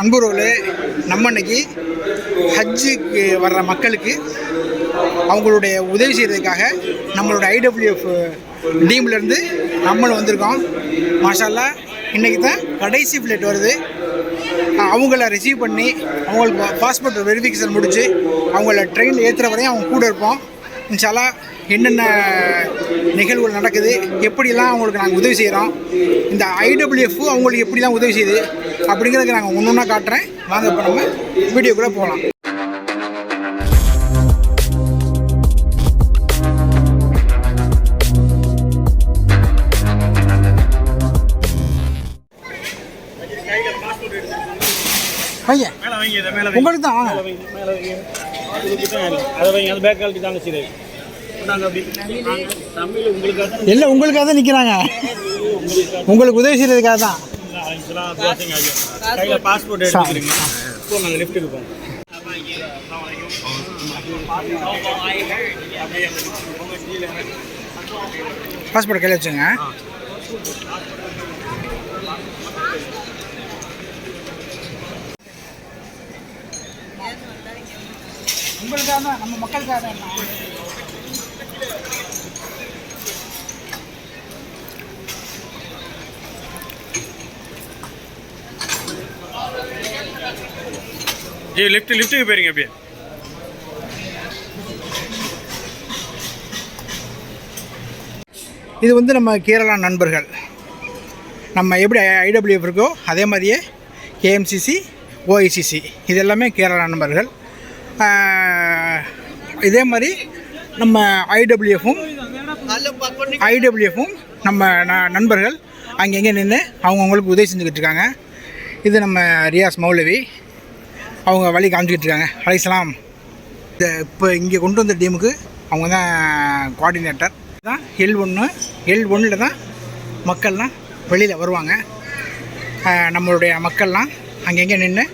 அன்புறவுகளே நம்ம அன்னைக்கு ஹஜ்ஜுக்கு வர்ற மக்களுக்கு அவங்களுடைய உதவி செய்கிறதுக்காக நம்மளோட ஐடபிள்யூஎஃப் டீம்லேருந்து நம்மளும் வந்திருக்கோம். மாஷால்லா இன்றைக்கி தான் கடைசி ஃப்ளைட் வருது. அவங்கள ரிசீவ் பண்ணி அவங்களுக்கு பாஸ்போர்ட் வெரிஃபிகேஷன் முடித்து அவங்கள ட்ரெயினில் ஏற்றுற வரையும் அவங்க கூட இருப்போம். இன்ஷால்லா என்னென்ன நிகழ்வுகள் நடக்குது எப்படிலாம் அவங்களுக்கு நாங்கள் உதவி செய்கிறோம் இந்த ஐடபிள்யூஎஃப் அவங்களுக்கு எப்படிலாம் உதவி செய்யுது அப்படிங்கிறதுக்கு நாங்கள் ஒன்று ஒன்றா காட்டுறேன். வாங்க இப்போ நம்ம வீடியோக்குள்ளே போகலாம். பையன் உங்களுக்கு தான் இல்லை. உங்களுக்காக தான் நிற்கிறாங்க உங்களுக்கு உதவி செய்கிறதுக்காக தான். பாஸ்போர்ட் கையில் வச்சுங்க உங்களுக்காக தான் நம்ம மக்களுக்காக தான் ஏய் லிஃப்ட் லிஃப்ட்டுக்கு போயிருங்க அப்படியே. இது வந்து நம்ம கேரளா நண்பர்கள். நம்ம எப்படி ஐடபிள்யூஎஃப் இருக்கோ அதே மாதிரியே கேஎம்சிசி ஓஐசிசி இது எல்லாமே கேரளா நண்பர்கள். இதே மாதிரி நம்ம ஐடபிள்யூஎஃப்பும் ஐடபிள்யூஎஃப்பும் நம்ம ந- நண்பர்கள் அங்கெங்கே நின்று அவங்கவுங்களுக்கு உதவி செஞ்சுக்கிட்டு இருக்காங்க இது நம்ம ரியாஸ் மௌலவி. அவங்க வழி காமிச்சிக்கிட்டு இருக்காங்க அலைசலாம் இந்த இப்போ இங்கே கொண்டு வந்த டீமுக்கு அவங்க தான் கோஆர்டினேட்டர் தான் எல் ஒன்று எல் ஒன்றில் தான் மக்கள்லாம் வெளியில் வருவாங்க. நம்மளுடைய மக்கள்லாம் அங்கங்கே நின்று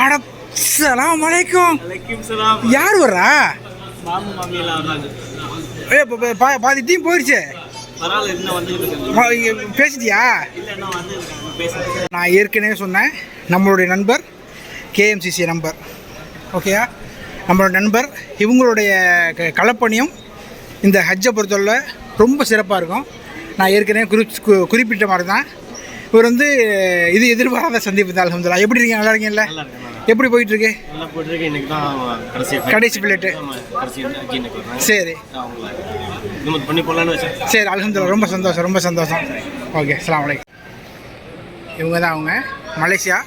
ஆட சலாம் வலைக்கும் யார் வர்றா? ஏ பாதி டீம் போயிடுச்சு பேசிட்டியா? நான் ஏற்கனவே சொன்னேன் நம்மளுடைய நண்பர் கேஎம்சிசி நம்பர் ஓகேயா நம்மளோட நண்பர் இவங்களுடைய கலப்பணியும் இந்த ஹஜ்ஜை பொறுத்தவரை ரொம்ப சிறப்பாக இருக்கும். நான் ஏற்கனவே குறி கு- குறிப்பிட்ட மாதிரி தான் இவர் வந்து இது எதிர்பாராத சந்திப்பு தான் அலமதுல்லா எப்படி இருக்கீங்க? நல்லா இருக்கீங்கல்ல? நல்லா எப்படி போயிட்டுருக்கு? நல்லா போயிட்டுருக்கு. இன்னைக்கு தான் கடைசி கடைசி வர்றாங்க. சரி. பண்ணி வச்சேன். சரி அலமதுல்லா ரொம்ப சந்தோஷம் ரொம்ப சந்தோஷம். ஓகே அஸ்ஸலாமு அலைக்கும். இவங்க தான் அவங்க. மலேசியா.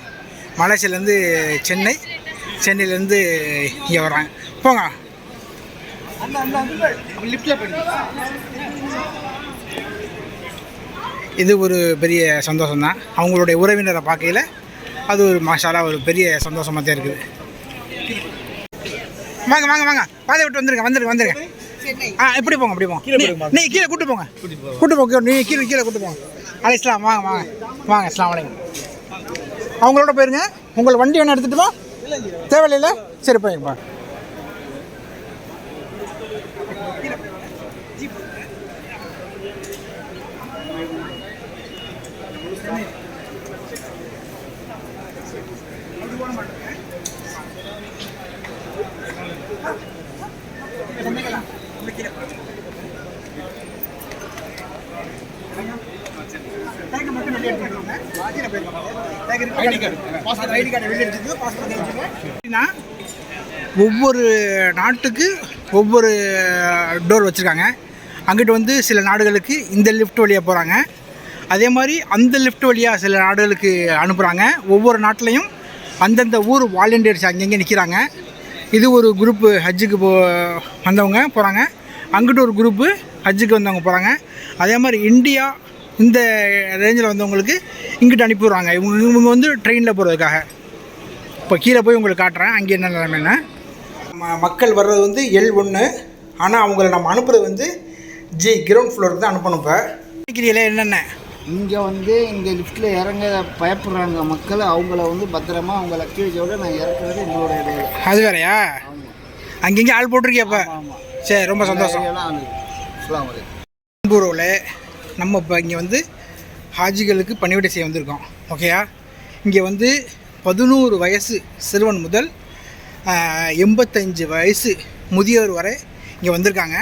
மலேசியாலேருந்து சென்னை. சென்னையிலேருந்து இங்கே வர்றாங்க. போங்க. இது ஒரு பெரிய சந்தோஷம் தான் அவங்களுடைய உறவினரை பார்க்கையில் அது ஒரு மாஷாலா ஒரு பெரிய சந்தோஷமாக தான் இருக்குது. வாங்க வாங்க வாங்க. பாதை விட்டு வந்துருங்க வந்துருங்க வந்துருங்க. ஆ இப்படி போங்க இப்படி போங்க. நீ- கீழே கூட்டு போங்க. கூட்டு போங்க நீ கீழே கீழே கூட்டு போங்க. அலை இஸ்லாம் வாங்க வாங்க. வாங்க இஸ்லாம் வலைங்க அவங்களோட போயிருங்க. உங்கள் வண்டி வேணும் எடுத்துட்டுமா தேவையில்ல சரி போயிருப்பா அப்படின்னா, ஒவ்வொரு நாட்டுக்கு ஒவ்வொரு டோர் வச்சுருக்காங்க. அங்கிட்டு வந்து சில நாடுகளுக்கு இந்த லிஃப்ட் வழியாக போகிறாங்க அதே மாதிரி அந்த லிஃப்ட் வழியாக சில நாடுகளுக்கு அனுப்புகிறாங்க ஒவ்வொரு நாட்டிலையும் அந்தந்த ஊர் வாலண்டியர்ஸ் அங்கங்கே நிற்கிறாங்க இது ஒரு குரூப்பு ஹஜ்ஜுக்கு போ வந்தவங்க போகிறாங்க அங்கிட்டு ஒரு குரூப்பு ஹஜ்ஜுக்கு வந்தவங்க போகிறாங்க அதே மாதிரி இந்தியா இந்த ரேஞ்சில் வந்தவங்களுக்கு இங்கிட்டு அனுப்பி விடுறாங்க இவங்க இவங்க வந்து ட்ரெயினில் போகிறதுக்காக இப்போ கீழே போய் உங்களுக்கு காட்டுறேன். அங்கே என்ன நிலைமைன்னு மக்கள் வர்றது வந்து எல் ஒன்று ஆனால் அவங்கள நம்ம அனுப்புறது வந்து ஜி கிரவுண்ட் ஃப்ளோருக்கு தான் அனுப்பணும் இப்போ. நினைக்கிறீங்களே என்னென்ன? இங்கே வந்து இங்கே லிஃப்ட்டில் இறங்க பயப்படுறாங்க மக்கள். அவங்கள வந்து பத்திரமா அவங்க லக்கேஜோட நான் இறக்குறது வேலை அது வேறையா? அங்கங்கே ஆள் போட்டிருக்கியா இப்போ? ஆமாம் சரி ரொம்ப சந்தோஷம். ஏரியாலாம் நம்ம இப்போ இங்கே வந்து ஹாஜிகளுக்கு பணிவிடை செய்ய வந்திருக்கோம். ஓகேயா இங்கே வந்து பதினோரு வயசு சிறுவன் முதல் எண்பத்தஞ்சு வயசு முதியோர் வரை இங்கே வந்திருக்காங்க.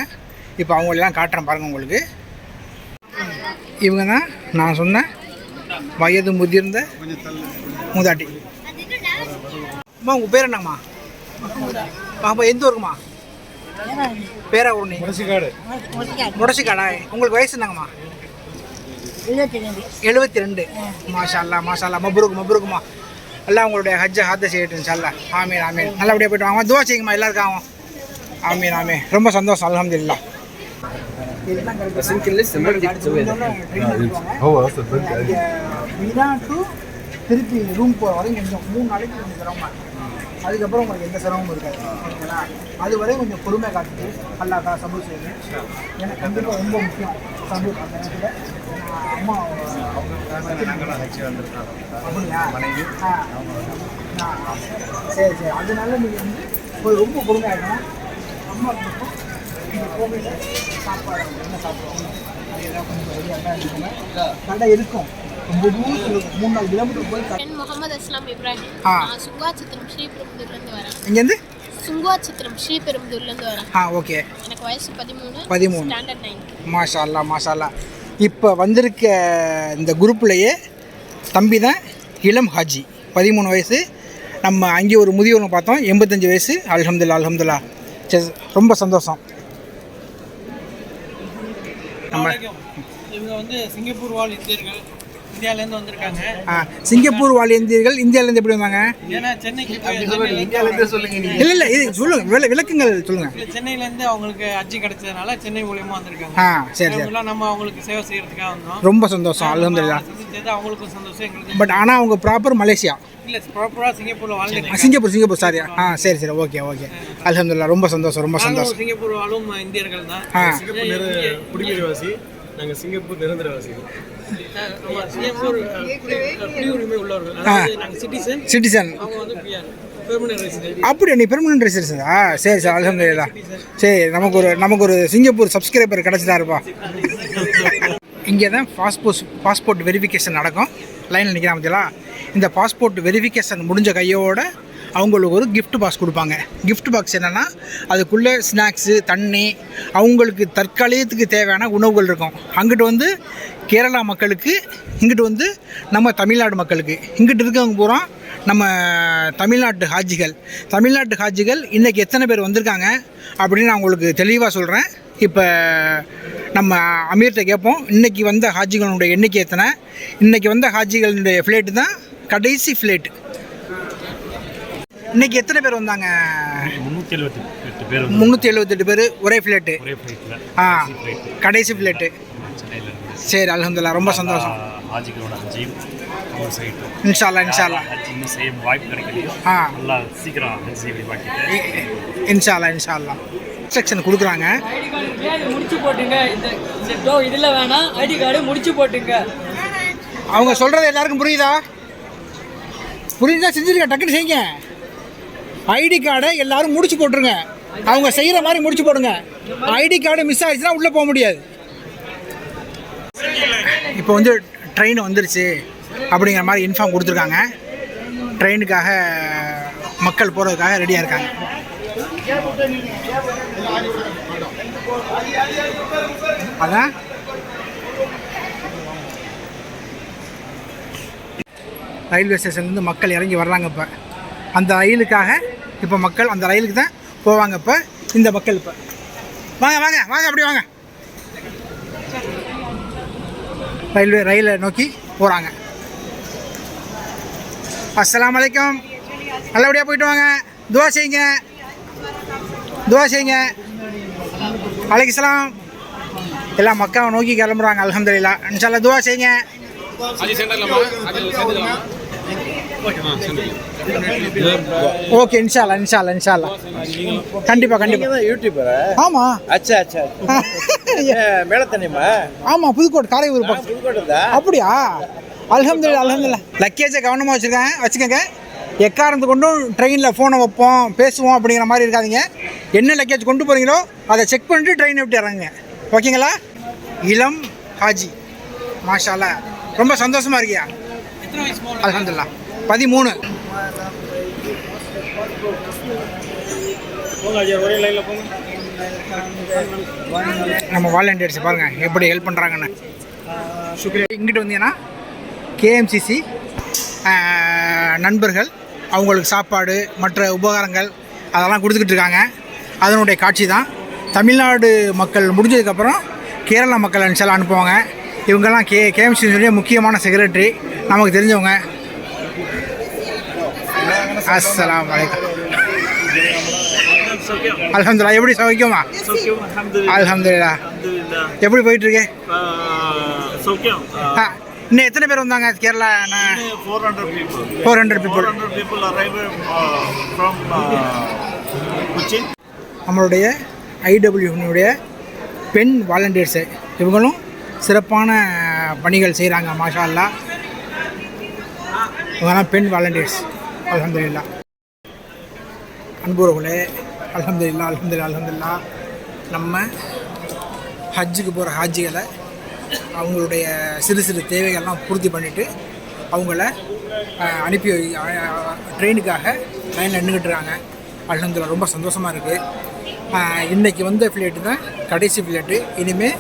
இப்போ அவங்களெல்லாம் காட்டுறேன் பாருங்கள் உங்களுக்கு. இவங்க தான் நான் சொன்ன வயது முதிர்ந்த மூதாட்டி. அம்மா உங்கள் பேர் என்னம்மா? அப்போ எந்த ஊருக்குமா பேரா ஒன்று முடசிக்காடா உங்களுக்கு வயசு என்னங்கம்மா? எழுபத்தி ரெண்டு. மாஷா அல்லா மாஷா அல்லா மப்ரூக் மப்ரூக்குமா. எல்லாம் உங்களுடைய ஹஜ்ஜை ஹாத்த செய்யட்டும் இன்ஷால்லா. ஆமீன் ஆமீன். நல்லபடியாக போயிட்டு வாங்க. துவா செய்யுங்கம்மா எல்லாருக்கும் ஆமீன் ஆமீன். ரொம்ப சந்தோஷம் அல்ஹம்துலில்லாh திருப்பி ரூம் போகிற வரையும் கொஞ்சம் மூணு நாளைக்கு கொஞ்சம் சிரமமாக இருக்கும் அதுக்கப்புறம் உங்களுக்கு எந்த சிரமமும் இருக்காது. ஓகேங்களா? அது வரையும் கொஞ்சம் பொறுமை காட்டுது அல்லாக்கா செய்யுங்க. எனக்கு கண்டிப்பாக ரொம்ப முக்கியம். சபூர் அம்மா அப்படியா ஆ சரி சரி அதனால நீங்கள் வந்து ஒரு ரொம்ப பொறுமையாக இருக்கணும் அம்மா மட்டும் இந்த கோவிலில் சாப்பாடு என்ன சாப்பிடுவாங்க அது கொஞ்சம் ரெடியாக இருக்குங்க கடை இருக்கும் ரொம்ப தூரத்தில் மூணு நாலு கிலோமீட்டர் போய் முகமது அஸ்லாம் இப்ராஹிம் ஆ. நான் ஸ்ரீபெரும்புதூர்லேருந்து வரேன் இங்கேருந்து சுங்குவாச்சித்திரம் ஸ்ரீபெரும்புதூர்லேருந்து வரேன் ஆ ஓகே. எனக்கு வயசு பதிமூணு பதிமூணு. ஸ்டாண்டர்ட் நைன் மாஷா அல்லா மாஷா அல்லா இப்போ வந்திருக்க இந்த குரூப்லேயே தம்பி தான் இளம் ஹாஜி. பதிமூணு வயசு. நம்ம அங்கே ஒரு முதியவனை பார்த்தோம். எண்பத்தஞ்சு வயசு. அல்ஹம்துல்லா அல்ஹம்துல்லா சரி ரொம்ப சந்தோஷம். நம்ம இவங்க வந்து சிங்கப்பூர் வாழ் இந்தியர்கள். இந்தியாவிலேருந்து வந்திருக்காங்க. ஆ சிங்கப்பூர் வாழ் இந்தியர்கள் இந்தியாவிலேருந்து எப்படி வந்தாங்க? ஏன்னா சென்னைக்கு இந்தியாவிலேருந்து சொல்லுங்க இல்லை இல்லை இது சொல்லுங்க விள விளக்குங்கள் சொல்லுங்கள் சென்னையிலேருந்து அவங்களுக்கு அஜி கிடைச்சதுனால சென்னை மூலியமா வந்திருக்காங்க. ஆ சரி சரி. நம்ம அவங்களுக்கு சேவை செய்யறதுக்காக வந்தோம். ரொம்ப சந்தோஷம் அல்ஹம்துல்லா செஞ்சது அவங்களுக்கும் சந்தோஷம் எங்களுக்கு பட் ஆனால் அவங்க ப்ராப்பர் மலேசியா. இல்ல ப்ராப்பரா சிங்கப்பூர்ல வாழ்ந்துட்டு சிங்கப்பூர் சிங்கப்பூர் சாரி ஆ சரி சரி ஓகே ஓகே அல்ஹம்துல்லா ரொம்ப சந்தோஷம் ரொம்ப சந்தோஷம். சிங்கப்பூர் வாழும் இந்தியர்கள் தான். ஆ. குடிநீர்வாசி நாங்கள் சிங்கப்பூர் நிரந்தரவாசி சிட்டிசன் அப்படியா? நீ பெர்மனன்ட் ரெசிடென்ஸா சரி சார் அலமதுல்லா சரி நமக்கு ஒரு நமக்கு ஒரு சிங்கப்பூர் சப்ஸ்கிரைபர் கிடச்சிதா இருப்பா. இங்கே தான் பாஸ்போர்ட் பாஸ்போர்ட் வெரிஃபிகேஷன் நடக்கும் லைனில் நிற்கிறான் பார்த்தீங்களா இந்த பாஸ்போர்ட் வெரிஃபிகேஷன் முடிஞ்ச கையோட அவங்களுக்கு ஒரு கிஃப்ட் பாக்ஸ் கொடுப்பாங்க. கிஃப்ட் பாக்ஸ் என்னென்னா அதுக்குள்ளே ஸ்நாக்ஸு தண்ணி அவங்களுக்கு தற்காலிகத்துக்கு தேவையான உணவுகள் இருக்கும். அங்கிட்டு வந்து கேரளா மக்களுக்கு இங்கிட்டு வந்து நம்ம தமிழ்நாடு மக்களுக்கு. இங்கிட்டு இருக்கவங்க பூரா நம்ம தமிழ்நாட்டு ஹாஜிகள். தமிழ்நாட்டு ஹாஜிகள் இன்றைக்கி எத்தனை பேர் வந்திருக்காங்க அப்படின்னு நான் உங்களுக்கு தெளிவாக சொல்கிறேன் இப்போ நம்ம அமீர்கிட்ட கேட்போம் இன்றைக்கி வந்த ஹாஜிகளுடைய எண்ணிக்கை எத்தனை? இன்றைக்கி வந்த ஹாஜிகளுடைய ஃப்ளைட்டு தான் கடைசி ஃப்ளைட்டு இன்றைக்கி எத்தனை பேர் வந்தாங்க? முந்நூற்றி எழுபத்தி எட்டு பேர் முந்நூற்றி எழுபத்தெட்டு பேர் ஒரே ஃப்ளைட்டு ஆ கடைசி ஃப்ளைட்டு சரி அலமதுல்லா ரொம்ப சந்தோஷம். ஆஜிகளோட ஹஜ்ஜையும் ஒரு சைட்டு இன்ஷால்லா இன்ஷால்லா ஹஜ் இன்னும் செய்ய வாய்ப்பு கிடைக்கலையோ ஆ. நல்லா சீக்கிரம் ஹஜ் செய்ய பாக்கிட்டு. இ- இ- இன்ஷால்லா இன்ஷால்லா இன்ஸ்ட்ரக்ஷன் கொடுக்குறாங்க. ஐடி முடிச்சு போட்டுங்க. இந்த இந்த டோ இதில் வேணாம் ஐடி கார்டு முடிச்சு போட்டுங்க. அவங்க சொல்கிறது எல்லாருக்கும் புரியுதா? புரியுதா செஞ்சுருங்க டக்குன்னு செய்யுங்க. ஐடி கார்டை எல்லாரும் முடிச்சு போட்டுருங்க. அவங்க செய்கிற மாதிரி முடிச்சு போடுங்க. ஐடி கார்டு மிஸ் ஆயிடுச்சுன்னா உள்ளே போக முடியாது. இப்போ வந்து ட்ரெயின் வந்துருச்சு அப்படிங்கிற மாதிரி இன்ஃபார்ம் கொடுத்துருக்காங்க. ட்ரெயினுக்காக மக்கள் போகிறதுக்காக ரெடியாக இருக்காங்க. அதான். ரயில்வே ஸ்டேஷன்லேருந்து மக்கள் இறங்கி வர்றாங்க இப்போ. அந்த ரயிலுக்காக இப்போ மக்கள் அந்த ரயிலுக்கு தான் போவாங்க இப்போ. இந்த மக்கள் இப்போ. வாங்க வாங்க வாங்க அப்படி வாங்க. ரயில்வே ரயிலை நோக்கி போகிறாங்க அஸ்லாம் வலைக்கம் நல்லபடியாக போயிட்டு வாங்க. துவா செய்யுங்க. துவா செய்யுங்க. அலைக்குஸ்லாம் எல்லாம் மக்காவை நோக்கி கிளம்புறாங்க அலமதுல்லா இன்ஷால்லா துவா செய்யுங்க. ஓகே இன்ஷால்லா இன்ஷால்லா இன்ஷால்லா கண்டிப்பா கண்டிப்பா. யூடியூபரா ஆமா. அச்சா அச்சா மேல தண்ணியமா ஆமா புதுக்கோட்டை காரையூர் பக்கம் புதுக்கோட்டை அப்படியா? அல்ஹம்துலில்லாஹ் அல்ஹம்துலில்லாஹ். லக்கேஜை கவனமாக வச்சுருக்கேன். வச்சுக்கோங்க. எக்காரந்து கொண்டும் ட்ரெயினில் ஃபோனை வைப்போம் பேசுவோம் அப்படிங்கிற மாதிரி இருக்காதீங்க. என்ன லக்கேஜ் கொண்டு போகிறீங்களோ அதை செக் பண்ணிட்டு ட்ரெயினை விட்டு இறங்குங்க. ஓகேங்களா? இளம் ஹாஜி. மாஷால்லா ரொம்ப சந்தோஷமா இருக்கியா? அல்ஹம்துலில்லாஹ். பதிமூணு. நம்ம வாலண்டியர்ஸ் பாருங்கள் எப்படி ஹெல்ப் பண்ணுறாங்கன்னு இங்கிட்டு வந்தீங்கன்னா கேஎம்சிசி நண்பர்கள் அவங்களுக்கு சாப்பாடு மற்ற உபகாரங்கள் அதெல்லாம் கொடுத்துக்கிட்டு இருக்காங்க. அதனுடைய காட்சி தான். தமிழ்நாடு மக்கள் முடிஞ்சதுக்கப்புறம் கேரளா மக்கள் அனுப்பிச்சாலும் அனுப்புவாங்க. இவங்கெல்லாம் கே கேஎம்சிசியுடைய முக்கியமான செக்ரட்டரி நமக்கு தெரிஞ்சவங்க. அஸ்ஸலாமு அலைக்கும். அல்ஹம்துலில்லாஹ் எப்படி சௌக்கியமா? அல்ஹம்துலில்லாஹ். எப்படி போயிட்டு இருக்கு இன்னும் எத்தனை பேர் வந்தாங்க? Kerala four hundred people four hundred people நம்மளுடைய ஐடபிள்யூனுடைய பெண் வாலண்டியர்ஸு இவங்களும் சிறப்பான பணிகள் செய்கிறாங்க மாஷா அல்லா இவங்கெல்லாம் பெண் வாலண்டியர்ஸ் அலமதுல்லா அன்புறவுகளே அலமதுல்லா அலமதுல்லா அலமதுல்லா நம்ம ஹஜ்ஜுக்கு போகிற ஹாஜிகளை அவங்களுடைய சிறு சிறு தேவைகள்லாம் பூர்த்தி பண்ணிவிட்டு அவங்கள அனுப்பி வை- ட்ரெயினுக்காக ட்ரெயினில் நின்றுக்கிட்டுருக்காங்க அலமதுல்லா ரொம்ப சந்தோஷமாக இருக்குது இன்றைக்கி வந்த ஃப்ளைட்டு தான் கடைசி ஃப்ளைட்டு இனிமேல்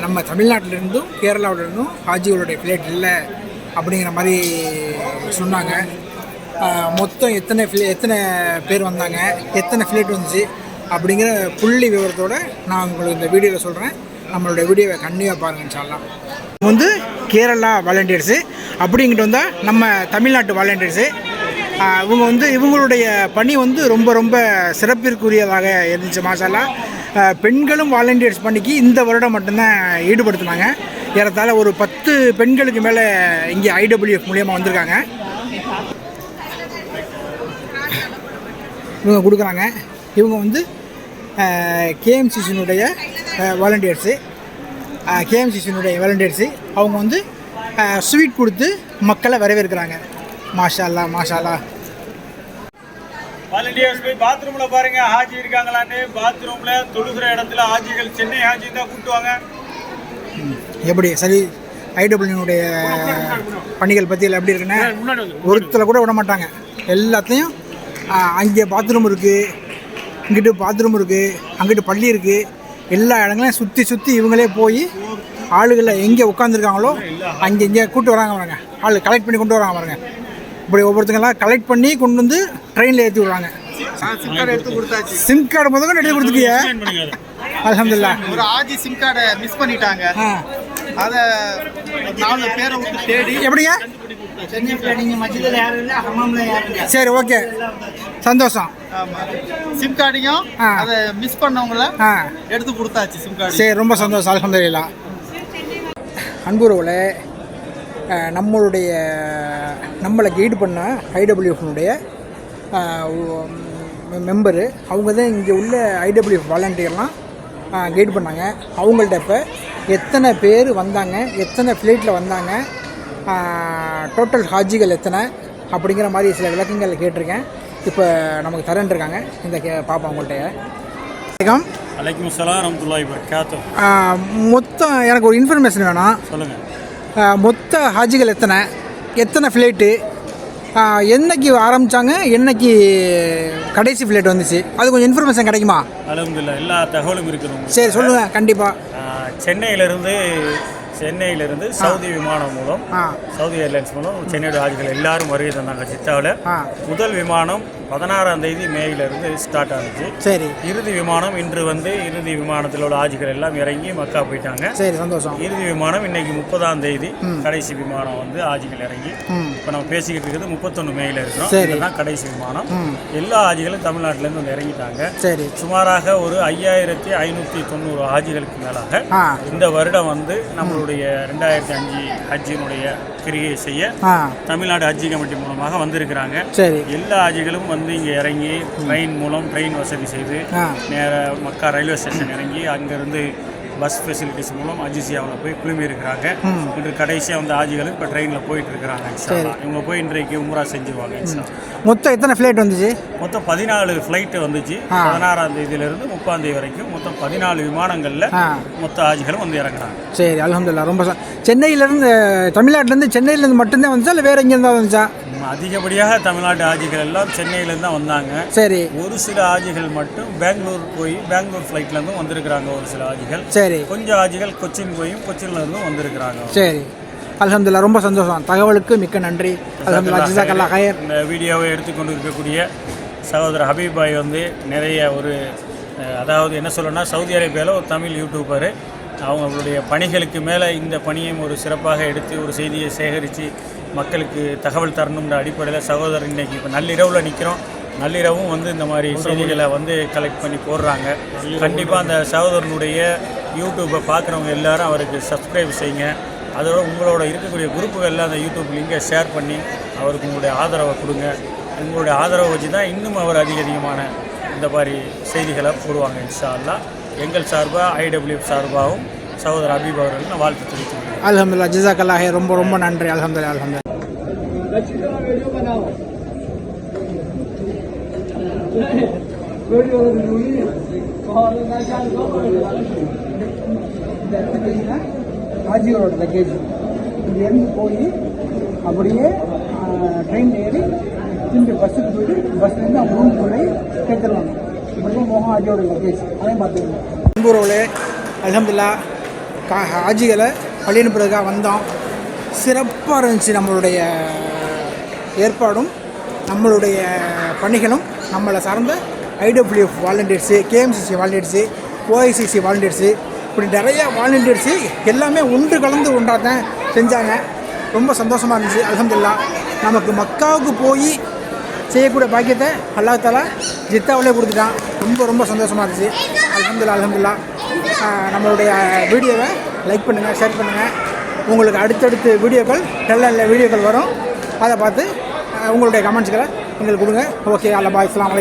நம்ம தமிழ்நாட்டிலேருந்தும் கேரளாவிலேருந்தும் ஹாஜிகளுடைய ஃப்ளைட் இல்லை அப்படிங்கிற மாதிரி சொன்னாங்க. மொத்தம் எத்தனை ஃபிளே எத்தனை பேர் வந்தாங்க எத்தனை ஃப்ளைட் வந்துச்சு அப்படிங்கிற புள்ளி விவரத்தோட நான் உங்களுக்கு இந்த வீடியோவில் சொல்கிறேன் நம்மளுடைய வீடியோவை கண்டிப்பாக பாருங்கள் சொல்லலாம் வந்து கேரளா வாலண்டியர்ஸு அப்படிங்கிட்டு வந்தால் நம்ம தமிழ்நாட்டு வாலண்டியர்ஸு இவங்க வந்து இவங்களுடைய பணி வந்து ரொம்ப ரொம்ப சிறப்பிற்குரியதாக இருந்துச்சு மாசாலா பெண்களும் வாலண்டியர்ஸ் பணிக்கு இந்த வருடம் மட்டும்தான் ஈடுபடுத்தினாங்க. ஏறத்தாழ ஒரு பத்து பெண்களுக்கு மேலே இங்கே ஐடபிள்யூஎஃப் மூலியமாக வந்திருக்காங்க. இவங்க கொடுக்குறாங்க. இவங்க வந்து கேஎம்சிசினுடைய வாலண்டியர்ஸு கேஎம்சிசினுடைய வாலண்டியர்ஸு அவங்க வந்து ஸ்வீட் கொடுத்து மக்களை வரவேற்கிறாங்க. மாஷா அல்லா மாஷா அல்லா வாலண்டியர்ஸ் போய் பாத்ரூம்ல பாருங்க. ஹாஜி இருக்காங்களான்னு. பாத்ரூம்ல தொழுகிற இடத்துல ஹாஜிகள் சென்னை ஹாஜி தான் கூட்டுவாங்க எப்படி? சரி. ஐடபிள்யூனுடைய பணிகள் பற்றியில் எப்படி இருக்குன்னா ஒருத்தரை கூட விட மாட்டாங்க. எல்லாத்தையும் அங்கே பாத்ரூம் இருக்குது இங்கிட்டு பாத்ரூம் இருக்குது அங்கிட்டு பள்ளி இருக்குது எல்லா இடங்களையும் சுற்றி சுற்றி இவங்களே போய் ஆளுகளை எங்கே உட்காந்துருக்காங்களோ அங்கே இங்கே கூட்டு வராங்க பாருங்க. ஆள் கலெக்ட் பண்ணி கொண்டு வராங்க பாருங்க. இப்படி ஒவ்வொருத்தங்களாம் கலெக்ட் பண்ணி கொண்டு வந்து ட்ரெயினில் ஏற்றி விடுறாங்க. சிம் கார்டு எடுத்து கொடுத்தாச்சு சிம் கார்டு முதல்ல எடுத்து கொடுத்துக்கிய அலமதுல்லா ஒரு ஆஜி சிம் கார்டை மிஸ் பண்ணிட்டாங்க. அதை நாலு பேரை தேடி எப்படிங்க? சரி ஓகே. சந்தோஷம். சிம் கார்டையும். அதை மிஸ் பண்ணவங்கள எடுத்து கொடுத்தாச்சு சிம் கார்டு சரி ரொம்ப சந்தோஷம். அலமதுல்லா அன்புறவில் நம்மளுடைய நம்மளை கைடு பண்ண ஐடபிள்யூஎஃப்னுடைய மெம்பரு அவங்க தான் இங்கே உள்ள ஐடபிள்யூஎஃப் வாலண்டியர்லாம் கைடு பண்ணாங்க. அவங்கள்ட்ட இப்போ எத்தனை பேர் வந்தாங்க எத்தனை ஃப்ளைட்டில் வந்தாங்க டோட்டல் ஹாஜிகள் எத்தனை அப்படிங்கிற மாதிரி சில விளக்கங்கள் கேட்டிருக்கேன். இப்போ நமக்கு தரேன் இருக்காங்க இந்த கே பாப்பா உங்கள்கிட்ட. வணக்கம். அலைக்கும் சலாம் மொத்தம் எனக்கு ஒரு இன்ஃபர்மேஷன் வேணும். சொல்லுங்க. ஆஹ் மொத்த ஹாஜிகள் எத்தனை? எத்தனை ஃப்ளைட்டு? என்னைக்கு ஆரம்பித்தாங்க என்னைக்கு கடைசி ஃப்ளைட் வந்துச்சு? அது கொஞ்சம் இன்ஃபர்மேஷன் கிடைக்குமா? அலமதுல்லா எல்லா தகவலும் இருக்கிறோம் சரி சொல்லுங்கள் கண்டிப்பாக சென்னையிலிருந்து சென்னையிலிருந்து சவுதி விமானம் மூலம் சவுதி ஏர்லைன்ஸ் மூலம் சென்னையோட ஆட்கள் எல்லாரும் வருகை தந்தாங்க ஜித்தாவில் முதல் விமானம் பதினாறாம் தேதி மேயிலிருந்து ஸ்டார்ட் ஆனிச்சு சரி. இறுதி விமானம் இன்று வந்து இறுதி விமானத்தில் உள்ள ஆட்சிகள் எல்லாம் இறங்கி மக்கா போயிட்டாங்க. சரி சந்தோஷம். இறுதி விமானம் இன்னைக்கு முப்பதாம் தேதி கடைசி விமானம் வந்து ஆஜிகள் இறங்கி இப்போ நம்ம பேசிக்கிட்டு இருக்கிறது முப்பத்தொன்று மேயில் இருக்கிறோம். இதுதான் கடைசி விமானம். எல்லா ஆஜிகளும் தமிழ்நாட்டிலேருந்து வந்து இறங்கிட்டாங்க. சரி. சுமாராக ஒரு ஐயாயிரத்தி ஐநூற்றி தொண்ணூறு ஆஜிகளுக்கு மேலாக இந்த வருடம் வந்து நம்மளுடைய ரெண்டாயிரத்தி அஞ்சு ஹஜ்ஜினுடைய கிரியை செய்ய தமிழ்நாடு ஹஜ்ஜி கமிட்டி மூலமாக வந்திருக்கிறாங்க. எல்லா ஹஜ்ஜிகளும் வந்து இங்கே இறங்கி ட்ரெயின் மூலம் ட்ரெயின் வசதி செய்து நேர மக்கா ரயில்வே ஸ்டேஷன் இறங்கி அங்கேருந்து பஸ் ஃபெசிலிட்டிஸ் மூலம் அஜிசியாவில் போய் குழுமி இருக்கிறாங்க. இன்று கடைசியாக வந்து ஆஜிகளும் இப்போ ட்ரெயினில் போயிட்டு இருக்கிறாங்க. இவங்க போய் இன்றைக்கு உம்ரா அல்லாஹ். மொத்தம் எத்தனை ஃப்ளைட் வந்துச்சு? மொத்தம் பதினாலு ஃப்ளைட்டு வந்துச்சு. பதினாறாம் தேதியிலிருந்து முப்பாம் தேதி வரைக்கும் மொத்தம் பதினாலு விமானங்களில் மொத்த ஆஜிகளும் வந்து இறங்குறாங்க. சரி அல்ஹம்துலில்லாஹ். ரொம்ப சென்னையிலேருந்து தமிழ்நாட்டிலேருந்து சென்னையிலேருந்து மட்டும்தான் வந்துச்சா இல்லை வேறு எங்கேருந்தா வந்துச்சா? அதிகப்படியாக தமிழ்நாட்டு ஆஜிகள் எல்லாம் சென்னையிலேருந்து தான் வந்தாங்க. சரி. ஒரு சில ஆஜிகள் மட்டும் பெங்களூர் போய் பெங்களூர் ஃப்ளைட்லேருந்தும் வந்திருக்கிறாங்க ஒரு சில ஆஜிகள். சரி. கொஞ்சம் ஆஜிகள் கொச்சின் போயும் கொச்சின்லேருந்தும் வந்திருக்கிறாங்க சரி. அல்ஹம்துலில்லாஹ் ரொம்ப சந்தோஷம். தகவலுக்கு மிக்க நன்றி. ஜிசாக்கல்லா ஹயர் இந்த வீடியோவை எடுத்துக்கொண்டு இருக்கக்கூடிய சகோதரர் ஹபீப் பாய் வந்து நிறைய ஒரு அதாவது என்ன சொல்லணும்னா சவுதி அரேபியாவில் ஒரு தமிழ் யூடியூபர் அவங்களுடைய பணிகளுக்கு மேலே இந்த பணியும் ஒரு சிறப்பாக எடுத்து ஒரு செய்தியை சேகரித்து மக்களுக்கு தகவல் தரணுன்ற அடிப்படையில் சகோதரர் இன்னைக்கு இப்போ நள்ளிரவில் நிற்கிறோம் நள்ளிரவும் வந்து இந்த மாதிரி செய்திகளை வந்து கலெக்ட் பண்ணி போடுறாங்க. கண்டிப்பாக அந்த சகோதரனுடைய யூடியூப்பை பார்க்குறவங்க எல்லாரும் அவருக்கு சப்ஸ்கிரைப் செய்யுங்க. அதோட உங்களோட இருக்கக்கூடிய குரூப்புகளில் அந்த யூடியூப் லிங்கை ஷேர் பண்ணி அவருக்கு உங்களுடைய ஆதரவை கொடுங்க. உங்களுடைய ஆதரவை வச்சு தான் இன்னும் அவர் அதிக அதிகமான இந்த மாதிரி செய்திகளை போடுவாங்க இன்ஷா அல்லாஹ் எங்கள் சார்பாக ஐடபிள்யூஎஃப் சார்பாகவும் சகோதரர் அபீப் அவர்களுக்கு நான் வாழ்த்து தெரிவித்துக்கிறேன் அல்ஹம்துலில்லாஹ் ஜிசாக்கல்லா ஹயர் ரொம்ப ரொம்ப நன்றி. அல்ஹம்துலில்லாஹ் அல்ஹம்துலில்லாஹ் ஆஜியோட லக்கேஜ் இங்கேருந்து போய் அப்படியே ட்ரெயின் ஏறி திரும்பி பஸ்ஸுக்கு போயிட்டு பஸ்லேருந்து அவங்க ரூம் போய் கேட்டுருவாங்க இப்படி மோகன் மோகம் ஆஜியோட லக்கேஜ் அதையும் பார்த்துக்கலாம் அன்புறவுகளே அலமதுல்லா கா ஹாஜிகளை வழி அனுப்புறதுக்காக வந்தோம். சிறப்பாக இருந்துச்சு நம்மளுடைய ஏற்பாடும் நம்மளுடைய பணிகளும் நம்மளை சார்ந்த IWF volunteers KMCC volunteers OICC volunteers இப்படி நிறைய வாலண்டியர்ஸு எல்லாமே ஒன்று கலந்து ஒன்றாக தான் செஞ்சாங்க. ரொம்ப சந்தோஷமாக இருந்துச்சு. அலமதுல்லா நமக்கு மக்காவுக்கு போய் செய்யக்கூடிய பாக்கியத்தை அல்லா தாலா ஜித்தாவிலே கொடுத்துட்டான். ரொம்ப ரொம்ப சந்தோஷமாக இருந்துச்சு. அலமதுல்லா அலமதுல்லா நம்மளுடைய வீடியோவை லைக் பண்ணுங்கள் ஷேர் பண்ணுங்கள் உங்களுக்கு அடுத்தடுத்து வீடியோக்கள் நல்ல நல்ல வீடியோக்கள் வரும். அதை பார்த்து உங்களுடைய கமெண்ட்ஸ்களை எங்களுக்கு கொடுங்க. ஓகே அல்லா பாய் அஸ்ஸலாமு